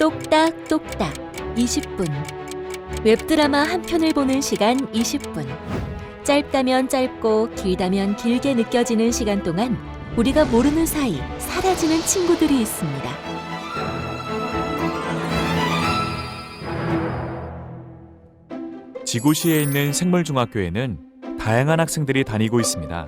똑딱똑딱 20분. 웹드라마 한 편을 보는 시간 20분. 짧다면 짧고 길다면 길게 느껴지는 시간 동안 우리가 모르는 사이 사라지는 친구들이 있습니다. 지구시에 있는 생물중학교에는 다양한 학생들이 다니고 있습니다.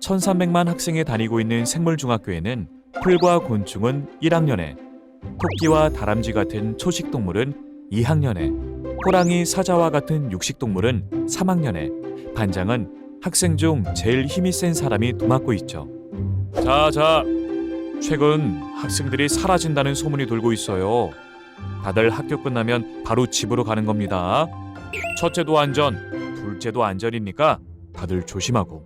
1300만 학생이 다니고 있는 생물중학교에는 풀과 곤충은 1학년에, 토끼와 다람쥐 같은 초식 동물은 2학년에, 호랑이, 사자와 같은 육식 동물은 3학년에, 반장은 학생 중 제일 힘이 센 사람이 도맡고 있죠. 자, 자. 최근 학생들이 사라진다는 소문이 돌고 있어요. 다들 학교 끝나면 바로 집으로 가는 겁니다. 첫째도 안전, 둘째도 안전이니까 다들 조심하고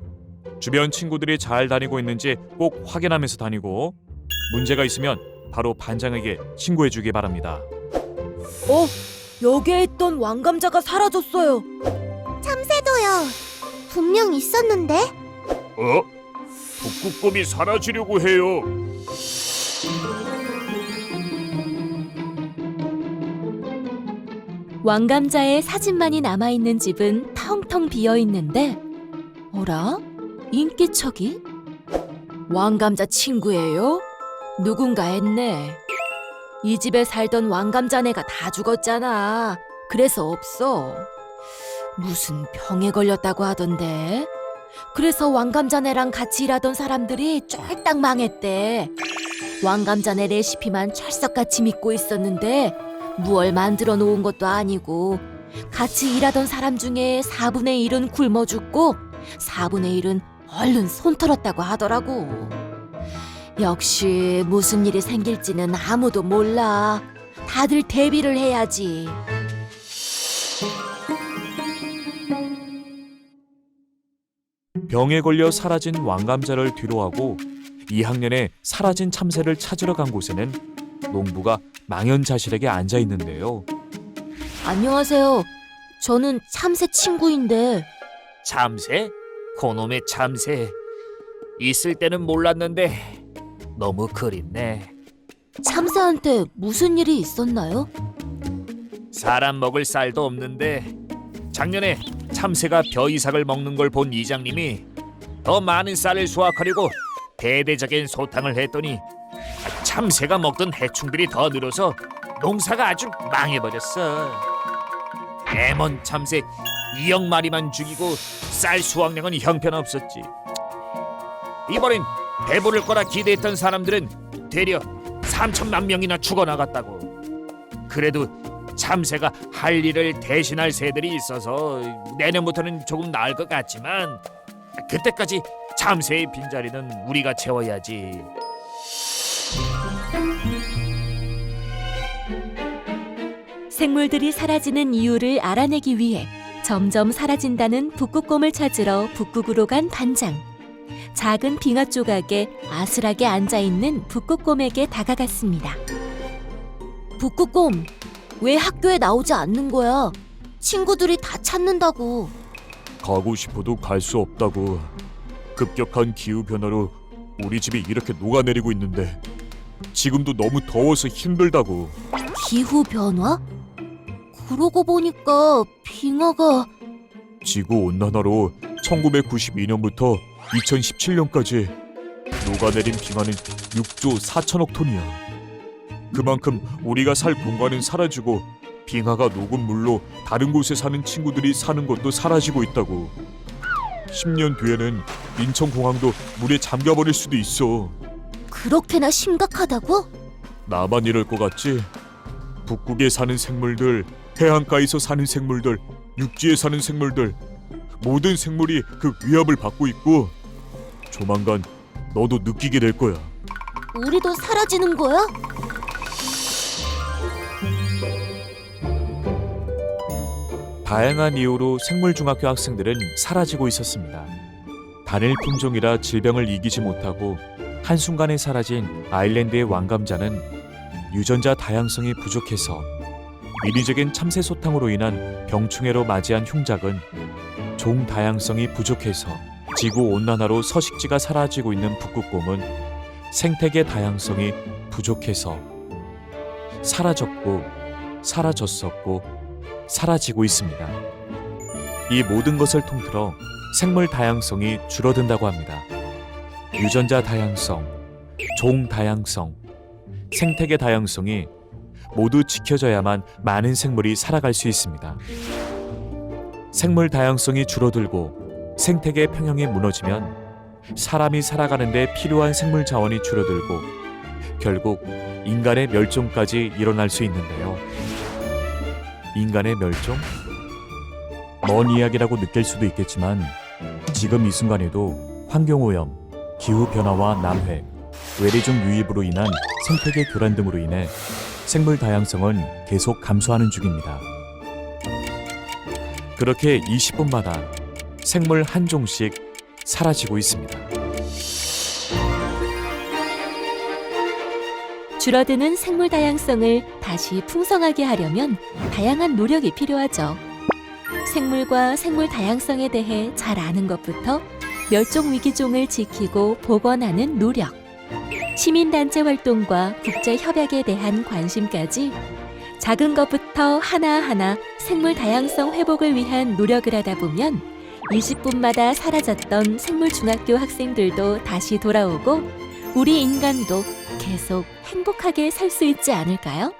주변 친구들이 잘 다니고 있는지 꼭 확인하면서 다니고 문제가 있으면 바로 반장에게 신고해 주기 바랍니다. 어? 여기에 있던 왕감자가 사라졌어요. 참새도요. 분명 있었는데. 어? 북극곰이 사라지려고 해요. 왕감자의 사진만이 남아있는 집은 텅텅 비어 있는데, 어라? 인기척이? 왕감자 친구예요? 누군가 했네. 이 집에 살던 왕감자네가 다 죽었잖아. 그래서 없어. 무슨 병에 걸렸다고 하던데. 그래서 왕감자네랑 같이 일하던 사람들이 쫄딱 망했대. 왕감자네 레시피만 철석같이 믿고 있었는데 무얼 만들어 놓은 것도 아니고 같이 일하던 사람 중에 4분의 1은 굶어 죽고 4분의 1은 얼른 손 털었다고 하더라고. 역시 무슨 일이 생길지는 아무도 몰라. 다들 대비를 해야지. 병에 걸려 사라진 왕감자를 뒤로하고 2학년에 사라진 참새를 찾으러 간 곳에는 농부가 망연자실하게 앉아 있는데요. 안녕하세요. 저는 참새 친구인데 참새? 고놈의 참새. 있을 때는 몰랐는데 너무 그립네. 참새한테 무슨 일이 있었나요? 사람 먹을 쌀도 없는데 작년에 참새가 벼 이삭을 먹는 걸 본 이장님이 더 많은 쌀을 수확하려고 대대적인 소탕을 했더니 참새가 먹던 해충들이 더 늘어서 농사가 아주 망해버렸어. 애먼 참새 2억 마리만 죽이고 쌀 수확량은 형편없었지. 이번엔 배부를 거라 기대했던 사람들은 되려 3천만 명이나 죽어나갔다고. 그래도 참새가 할 일을 대신할 새들이 있어서 내년부터는 조금 나을 것 같지만 그때까지 참새의 빈자리는 우리가 채워야지. 생물들이 사라지는 이유를 알아내기 위해 점점 사라진다는 북극곰을 찾으러 북극으로 간 반장. 작은 빙하 조각에 아슬하게 앉아 있는 북극곰에게 다가갔습니다. 북극곰, 왜 학교에 나오지 않는 거야? 친구들이 다 찾는다고. 가고 싶어도 갈 수 없다고. 급격한 기후 변화로 우리 집이 이렇게 녹아내리고 있는데 지금도 너무 더워서 힘들다고. 기후 변화? 그러고 보니까 빙하가 지구 온난화로 1992년부터 2017년까지 녹아내린 빙하는 6조 4천억 톤이야. 그만큼 우리가 살 공간은 사라지고 빙하가 녹은 물로 다른 곳에 사는 친구들이 사는 것도 사라지고 있다고. 10년 뒤에는 인천공항도 물에 잠겨버릴 수도 있어. 그렇게나 심각하다고? 나만 이럴 것 같지? 북극에 사는 생물들, 해안가에서 사는 생물들, 육지에 사는 생물들, 모든 생물이 그 위협을 받고 있고 조만간 너도 느끼게 될 거야. 우리도 사라지는 거야? 다양한 이유로 생물중학교 학생들은 사라지고 있었습니다. 단일 품종이라 질병을 이기지 못하고 한순간에 사라진 아일랜드의 왕감자는 유전자 다양성이 부족해서 인위적인 참새 소탕으로 인한 병충해로 맞이한 흉작은 종 다양성이 부족해서 지구 온난화로 서식지가 사라지고 있는 북극곰은 생태계 다양성이 부족해서 사라졌고 사라졌었고 사라지고 있습니다. 이 모든 것을 통틀어 생물 다양성이 줄어든다고 합니다. 유전자 다양성, 종 다양성, 생태계 다양성이 모두 지켜져야만 많은 생물이 살아갈 수 있습니다. 생물 다양성이 줄어들고 생태계 평형이 무너지면 사람이 살아가는데 필요한 생물 자원이 줄어들고 결국 인간의 멸종까지 일어날 수 있는데요. 인간의 멸종? 먼 이야기라고 느낄 수도 있겠지만 지금 이 순간에도 환경오염, 기후변화와 남획, 외래종 유입으로 인한 생태계 교란 등으로 인해 생물 다양성은 계속 감소하는 중입니다. 그렇게 20분마다 생물 한 종씩 사라지고 있습니다. 줄어드는 생물 다양성을 다시 풍성하게 하려면 다양한 노력이 필요하죠. 생물과 생물 다양성에 대해 잘 아는 것부터 멸종 위기종을 지키고 복원하는 노력, 시민단체 활동과 국제 협약에 대한 관심까지 작은 것부터 하나하나 생물 다양성 회복을 위한 노력을 하다 보면 20분마다 사라졌던 생물 중학교 학생들도 다시 돌아오고 우리 인간도 계속 행복하게 살 수 있지 않을까요?